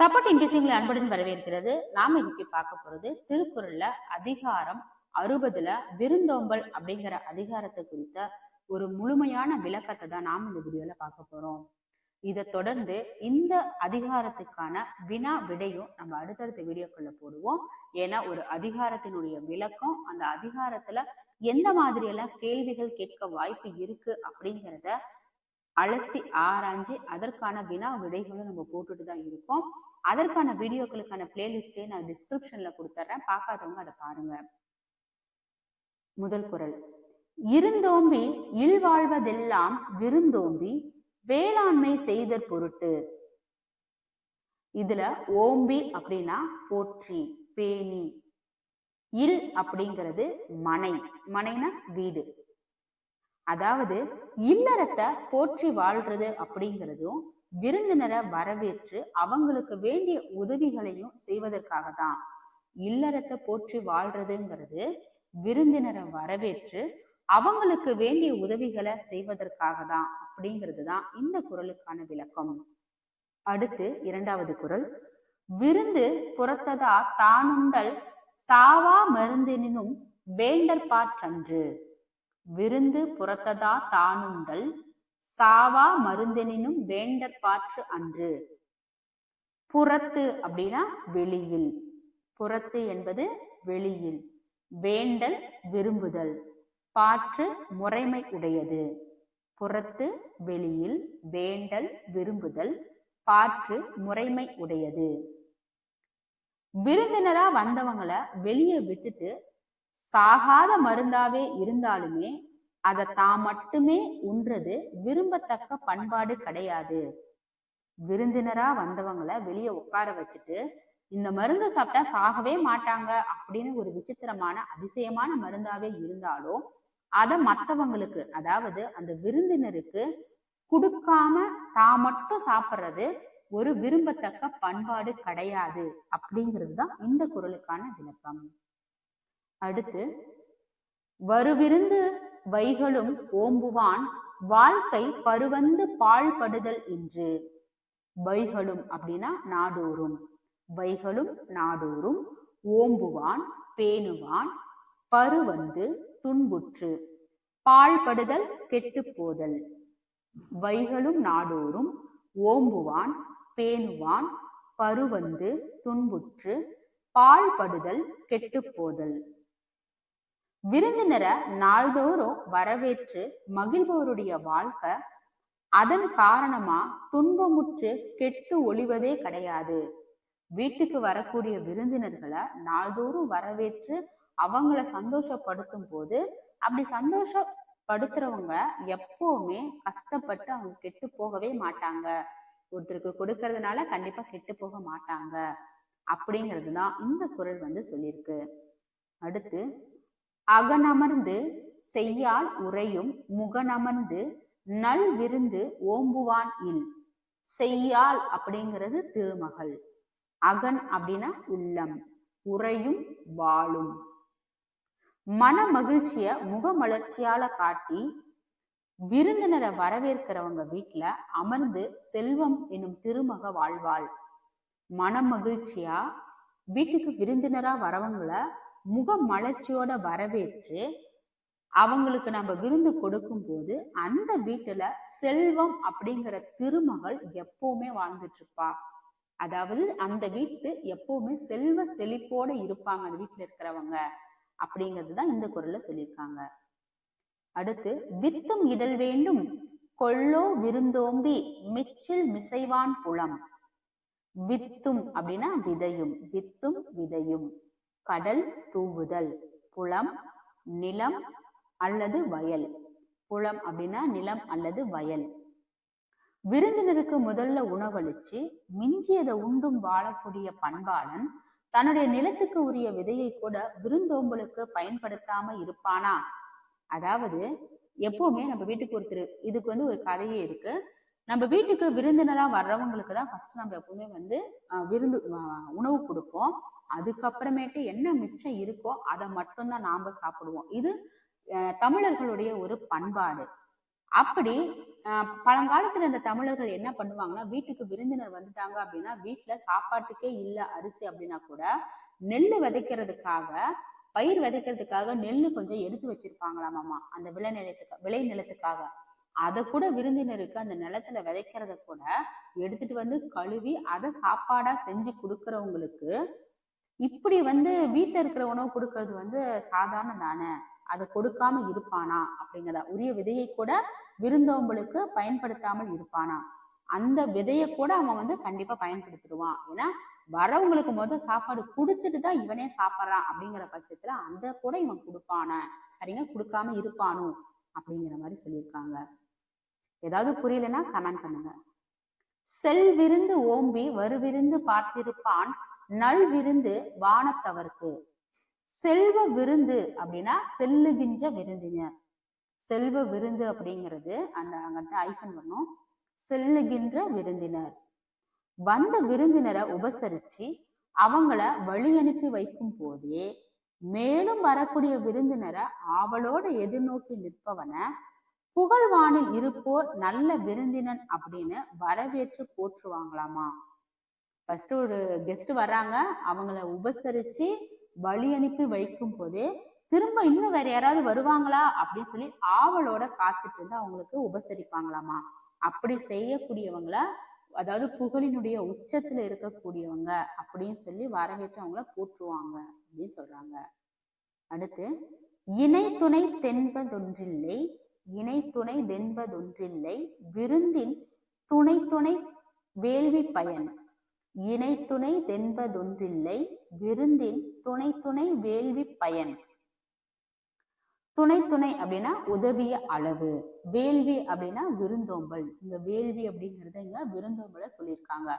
Support இன்ட்ரெஸ்டிங்ல அன்புடன் வரவேற்கிறது. நாம இன்னைக்கு பார்க்க போறது திருக்குறள்ல அதிகாரம் அறுபதுல விருந்தோம்பல் அப்படிங்கிற அதிகாரத்தை குறித்த ஒரு முழுமையான விளக்கத்தை தான் நாம் இந்த வீடியோல பார்க்க போறோம். இதை தொடர்ந்து இந்த அதிகாரத்துக்கான வினா விடையும் நம்ம அடுத்தடுத்த வீடியோக்குள்ள போடுவோம். ஏன்னா ஒரு அதிகாரத்தினுடைய விளக்கம் அந்த அதிகாரத்துல எந்த மாதிரியெல்லாம் கேள்விகள் கேட்க வாய்ப்பு இருக்கு அப்படிங்கிறத அலசி ஆராய்ஞ்சு அதற்கான வினா விடைகளும் நம்ம போட்டுட்டு தான் இருக்கோம். அதற்கான வீடியோக்களுக்கான பிளேலிஸ்டே நான் டிஸ்கிரிப்ஷன்ல கொடுத்துட்றேன் பார்க்காதவங்க அதை பாருங்க. முதல் குரல். இருந்தோம்பி இல்வாழ்வதெல்லாம் விருந்தோம்பி வேளாண்மை செய்தற் பொருட்டு. இதுல ஓம்பி அப்படின்னா போற்றி பேணி. இல் அப்படிங்கிறது மனை. மனைனா வீடு. அதாவது இல்லறத்தை போற்றி வாழ்றது அப்படிங்கிறதும் விருந்தினரை வரவேற்று அவங்களுக்கு வேண்டிய உதவிகளையும் செய்வதற்காக தான் இல்லறத்தை போற்றி வாழ்றதுங்கிறது. விருந்தினரை வரவேற்று அவங்களுக்கு வேண்டிய உதவிகளை செய்வதற்காக தான் அப்படிங்கிறது தான் இந்த குரலுக்கான விளக்கம். அடுத்து இரண்டாவது குரல். விருந்து புறத்ததா தானுண்டல் சாவா மருந்தினும் வேண்டற்பாற்றன்று. விருந்து புறத்ததா தானுண்டல் சாவா மருந்தெனினும் வேண்டற்பாற்று அன்று. புறத்து அப்படின்னா வெளியில். புறத்து என்பது வெளியில். வேண்டல் விரும்புதல். பாற்று முறைமை உடையது. புறத்து வெளியில். வேண்டல் விரும்புதல். பாற்று முறைமை உடையது. விருந்தினரா வந்தவங்கள வெளியே விட்டுட்டு சாகாத மருந்தாவே இருந்தாலுமே அதை தான் மட்டுமே உண்றது விரும்பத்தக்க பண்பாடு கிடையாது. விருந்தினரா வந்தவங்களை வெளியே உட்கார வச்சுட்டு இந்த மருந்து சாப்பிட்டா சாகவே மாட்டாங்க அப்படின்னு ஒரு விசித்திரமான அதிசயமான மருந்தாவே இருந்தாலும் அதை மற்றவங்களுக்கு அதாவது அந்த விருந்தினருக்கு கொடுக்காம தான் மட்டும் சாப்பிட்றது ஒரு விரும்பத்தக்க பண்பாடு கிடையாது அப்படிங்கிறது தான் இந்த குரலுக்கான விளக்கம். அடுத்து வருவிருந்து வைகளும் ஓம்புவான் வாழ்க்கை பருவந்து பாழ்படுதல் என்று வைகளும் அப்படின்னா நாடோறும். வைகளும் நாடோறும் ஓம்புவான் பேணுவான் பருவந்து துன்புற்று. பாழ்படுதல் கெட்டுப்போதல் வைகளும் நாடோறும் ஓம்புவான் பேணுவான் பருவந்து துன்புற்று பாழ்படுதல் கெட்டுப்போதல் விருந்தினரை நாள்தோறும் வரவேற்று மகிழ்பவருடைய வாழ்க்கை அதன் காரணமா துன்பமுற்று கெட்டு ஒளிவதே கிடையாது. வீட்டுக்கு வரக்கூடிய விருந்தினர்களை நாள்தோறும் வரவேற்று அவங்கள சந்தோஷப்படுத்தும் போது அப்படி சந்தோஷப்படுத்துறவங்க எப்பவுமே கஷ்டப்பட்டு அவங்க கெட்டு போகவே மாட்டாங்க. ஒருத்தருக்கு கொடுக்கறதுனால கண்டிப்பா கெட்டு போக மாட்டாங்க. அப்படிங்கிறது தான் இந்த குரல் வந்து சொல்லியிருக்கு. அடுத்து அகனமர்ந்து செய்யால் உரையும் முகனமர்ந்து நல் விருந்து ஓம்புவான் இல் செய்யால் அப்படிங்கிறது திருமகள். அகன் அப்படின்னா உள்ளம் உரையும் வாழும். மன மகிழ்ச்சிய முகமலர்ச்சியால காட்டி விருந்தினரை வரவேற்கிறவங்க வீட்டுல அமர்ந்து செல்வம் என்னும் திருமக வாழ்வாள். மன மகிழ்ச்சியா? வீட்டுக்கு விருந்தினரா வரவங்களை முக மலர்ச்சியோட வரவேற்று அவங்களுக்கு நம்ம விருந்து கொடுக்கும் போது அந்த வீட்டுல செல்வம் அப்படிங்கிற திருமகள் எப்பவுமே வாழ்ந்துட்டு இருப்பா அதாவது அந்த வீட்டு எப்பவுமே செல்வ செழிப்போட இருப்பாங்க அந்த வீட்டுல இருக்கிறவங்க. அப்படிங்கிறது தான் இந்த குரல்ல சொல்லியிருக்காங்க. அடுத்து வித்தும் இடல் வேண்டும் கொள்ளோ விருந்தோம்பி மிச்சில் மிசைவான் புலம். வித்தும் அப்படின்னா விதையும் வித்தும் விதையும். கடல் தூவுதல். புலம் நிலம் அல்லது வயல். புலம் அப்படின்னா நிலம் அல்லது வயல். விருந்தினருக்கு முதல்ல உணவளிச்சு மிஞ்சியதை உண்டும் வாழக்கூடிய பண்பாளன் தன்னுடைய நிலத்துக்கு உரிய விதையை கூட விருந்தோம்பலுக்கு பயன்படுத்தாம இருப்பானா? அதாவது எப்பவுமே நம்ம வீட்டுக்கு ஒருத்தர் இதுக்கு வந்து ஒரு கதையே இருக்கு. நம்ம வீட்டுக்கு விருந்தினராக வர்றவங்களுக்கு தான் ஃபர்ஸ்ட் நம்ம எப்பவுமே வந்து விருந்து உணவு கொடுப்போம். அதுக்கப்புறமேட்டு என்ன மிச்சம் இருக்கோ அதை மட்டும்தான் நாம சாப்பிடுவோம். இது தமிழர்களுடைய ஒரு பண்பாடு. அப்படி பழங்காலத்துல இந்த தமிழர்கள் என்ன பண்ணுவாங்கன்னா வீட்டுக்கு விருந்தினர் வந்துட்டாங்க அப்படின்னா வீட்டுல சாப்பாட்டுக்கே இல்ல அரிசி அப்படின்னா கூட நெல் விதைக்கிறதுக்காக பயிர் விதைக்கிறதுக்காக நெல் கொஞ்சம் எடுத்து வச்சிருப்பாங்களாமாமா அந்த விளை நிலத்துக்கு விளை நிலத்துக்காக. அதை கூட விருந்தினருக்கு அந்த நிலத்துல விதைக்கிறத கூட எடுத்துட்டு வந்து கழுவி அதை சாப்பாடா செஞ்சு கொடுக்கறவங்களுக்கு இப்படி வந்து வீட்டுல இருக்கிற உணவு கொடுக்கறது வந்து சாதாரண தானே? அதை கொடுக்காம இருப்பானா? அப்படிங்கிறத உரிய விதையை கூட விருந்தோம்பலுக்கு பயன்படுத்தாமல் இருப்பானா? அந்த விதையை கூட அவன் வந்து கண்டிப்பா பயன்படுத்திடுவான். ஏன்னா வரவங்களுக்கு முதல் சாப்பாடு கொடுத்துட்டு தான் இவனே சாப்பிட்றான் அப்படிங்கிற பட்சத்துல அந்த கூட இவன் கொடுப்பான. சரிங்க கொடுக்காம இருப்பானோ? அப்படிங்கிற மாதிரி சொல்லியிருக்காங்க. ஏதாவது புரியலன்னா கமெண்ட் பண்ணுங்க. செல்விருந்து ஓம்பி வருவிருந்து பார்த்திருப்பான் நல் விருந்து வானத்தவர்க்கு. செல்வ விருந்து அப்படின்னா செல்லுகின்ற விருந்தினர். செல்வ விருந்து அப்படிங்கிறது அந்த அங்கிட்ட ஐஃபன் பண்ணும் செல்லுகின்ற விருந்தினர். வந்த விருந்தினரை உபசரிச்சு அவங்கள வழி அனுப்பி வைக்கும் போதே மேலும் வரக்கூடிய விருந்தினரை ஆவலோட எதிர்நோக்கி நிற்பவனை புகழ்வானில் இருப்போர் நல்ல விருந்தினன் அப்படின்னு வரவேற்று போற்றுவாங்களாமா? ஃபர்ஸ்ட் ஒரு கெஸ்ட் வர்றாங்க. அவங்கள உபசரிச்சு வழி அனுப்பி வைக்கும் போதே திரும்ப இன்னும் வேற யாராவது வருவாங்களா? அப்படின்னு சொல்லி ஆவலோட காத்துட்டு இருந்து அவங்களுக்கு உபசரிப்பாங்களாமா? அப்படி செய்யக்கூடியவங்கள அதாவது புகழினுடைய உச்சத்துல இருக்கக்கூடியவங்க அப்படின்னு சொல்லி வரவேற்று அவங்கள போற்றுவாங்க அப்படின்னு சொல்றாங்க. அடுத்து இணை துணை தென்பதொன்றில்லை இணை துணை தென்பதொன்றில்லை விருந்தின் துணை துணை வேள்வி பயன் இணை துணை தென்பதொன்றில்லை விருந்தின் துணை துணை வேள்வி பயன் துணை துணை அப்படின்னா உதவிய அளவு வேள்வி அப்படின்னா விருந்தோம்பல். இந்த வேள்வி அப்படிங்கறத இங்க விருந்தோம்பலை சொல்லியிருக்காங்க.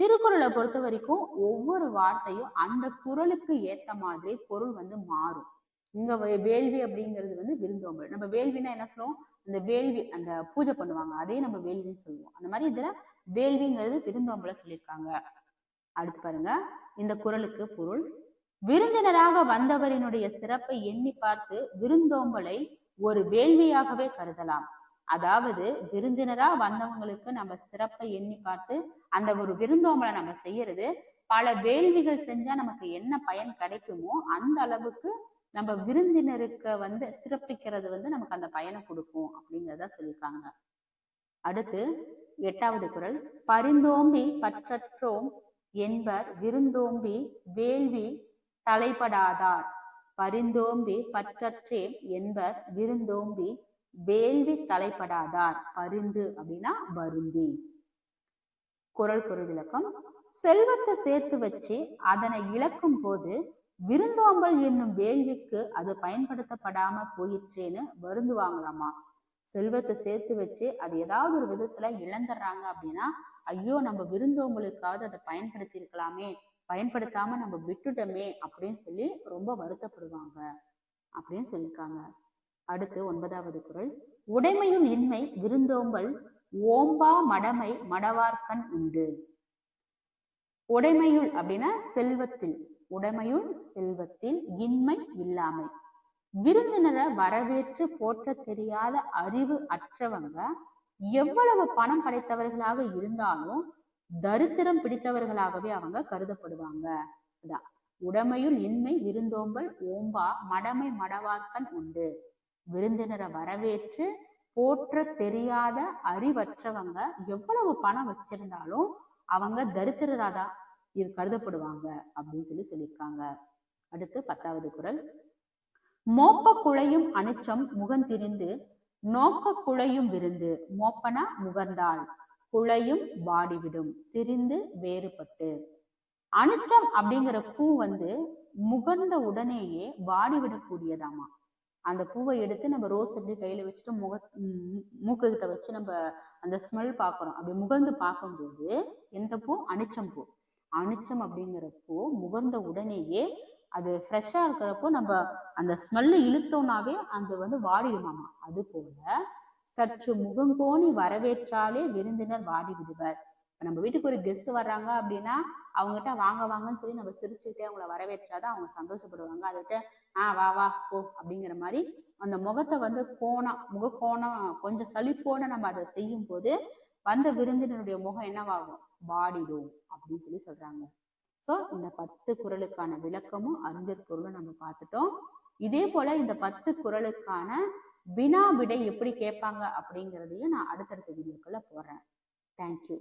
திருக்குறளை பொறுத்த வரைக்கும் ஒவ்வொரு வார்த்தையும் அந்த குறளுக்கு ஏத்த மாதிரி பொருள் வந்து மாறும். இங்க வேள்வி அப்படிங்கிறது வந்து விருந்தோம்பல். நம்ம வேள்வினா என்ன சொல்லுவோம்? அந்த வேள்வி அந்த பூஜை பண்ணுவாங்க. அதே நம்ம வேள்வின்னு சொல்லுவோம். அந்த மாதிரி இதுல வேள்விங்கிறது விருந்தோம்பலை சொல்லியிருக்காங்க. அடுத்து பாருங்க. இந்த குரலுக்கு பொருள் விருந்தினராக வந்தவரினுடைய சிறப்பை எண்ணி பார்த்து விருந்தோம்பலை ஒரு வேள்வியாகவே கருதலாம். அதாவது விருந்தினரா வந்தவங்களுக்கு நம்ம சிறப்பை எண்ணி பார்த்து அந்த ஒரு விருந்தோம்பலை நம்ம செய்யறது பல வேள்விகள் செஞ்சா நமக்கு என்ன பயன் கிடைக்குமோ அந்த அளவுக்கு நம்ம விருந்தினருக்கு வந்து சிறப்பிக்கிறது வந்து நமக்கு அந்த பயனை கொடுக்கும் அப்படிங்கிறத சொல்லியிருக்காங்க. அடுத்து எட்டாவது குறள் பரிந்தோம்பி பற்றற்றோம் என்பர் விருந்தோம்பி வேள்வி தலைப்படாதார். பரிந்தோம்பி பற்றற்றே என்பர் விருந்தோம்பி வேள்வி தலைப்படாதார். பரிந்து அப்படின்னா வருந்தி. குரல் குரு விளக்கம் செல்வத்தை சேர்த்து வச்சு அதனை இழக்கும் போது விருந்தோம்பல் என்னும் வேள்விக்கு அது பயன்படுத்தப்படாம போயிற்றேன்னு வருந்துவாங்களாமா? செல்வத்தை சேர்த்து வச்சு அது ஏதாவது ஒரு விதத்துல இழந்துடுறாங்க அப்படின்னா ஐயோ நம்ம விருந்தோம்பலுக்காவது அதை பயன்படுத்தி இருக்கலாமே பயன்படுத்தாம நம்ம விட்டுட்டோமே அப்படின்னு சொல்லி ரொம்ப வருத்தப்படுவாங்க அப்படின்னு சொல்லியிருக்காங்க. அடுத்து ஒன்பதாவது குறள் உடைமையுள் இன்மை விருந்தோம்பல் ஓம்பா மடமை மடவார்க்கன் உண்டு. உடைமையுள் அப்படின்னா செல்வத்தில். உடைமையுள் செல்வத்தில் இன்மை இல்லாமை. விருந்தினரை வரவேற்று போற்ற தெரியாத அறிவு அற்றவங்க எவ்வளவு பணம் படைத்தவர்களாக இருந்தாலும் தரித்திரம் பிடித்தவர்களாகவே அவங்க கருதப்படுவாங்க. அதான். உடமையுள் இன்மை விருந்தோம்பல் ஓம்பா மடமை மடவாக்கன் உண்டு. விருந்தினரை வரவேற்று போற்ற தெரியாத அறிவற்றவங்க எவ்வளவு பணம் வச்சிருந்தாலும் அவங்க தரித்திரராதான் கருதப்படுவாங்க அப்படின்னு சொல்லி சொல்லியிருக்காங்க. அடுத்து பத்தாவது குரல். மோப்ப குழையும் அனுச்சம் முகந்திரிந்து நோக்க குழையும் விருந்து மோப்பனா முகர்ந்தால் குழையும் வாடிவிடும் திரிந்து வேறுபட்டு. அனுச்சம் அப்படிங்கிற பூ வந்து முகர்ந்த உடனேயே வாடிவிடக்கூடியதாமா. அந்த பூவை எடுத்து நம்ம ரோஸ் எப்படி கையில வச்சுட்டு முக மூக்குகிட்ட மூக்கு கிட்ட வச்சு நம்ம அந்த ஸ்மெல் பார்க்குறோம். அப்படி முகர்ந்து பார்க்கும்போது எந்த பூ? அனிச்சம் பூ. அனிச்சம் அப்படிங்கிறப்போ முகர்ந்த உடனேயே அது ஃப்ரெஷ்ஷா இருக்கிறப்போ நம்ம அந்த ஸ்மெல்லு இழுத்தோம்னாவே அது வந்து வாடிடுமாமா? அது போல சற்று முகங்கோணி வரவேற்றாலே விருந்தினர் வாடி விடுவர். இப்போ நம்ம வீட்டுக்கு ஒரு கெஸ்ட் வர்றாங்க அப்படின்னா அவங்ககிட்ட வாங்க வாங்கன்னு சொல்லி நம்ம சிரிச்சுக்கிட்டே அவங்கள வரவேற்றாதான் அவங்க சந்தோஷப்படுவாங்க. அதுகிட்ட ஆ வா வா போ அப்படிங்கிற மாதிரி அந்த முகத்தை வந்து கோணம் முகக்கோணம் கொஞ்சம் சலிப்போட நம்ம அதை செய்யும் போது வந்த விருந்தினருடைய முகம் என்னவாகும்? வாடிடும் அப்படின்னு சொல்லி சொல்றாங்க. ஸோ இந்த பத்து குறளுக்கான விளக்கமும் அறிஞர் பொருளும் நம்ம பார்த்துட்டோம். இதே போல இந்த பத்து குறளுக்கான வினா விடை எப்படி கேட்பாங்க அப்படிங்கிறதையும் நான் அடுத்தடுத்த வீடியோக்குள்ள போடுறேன். தேங்க்யூ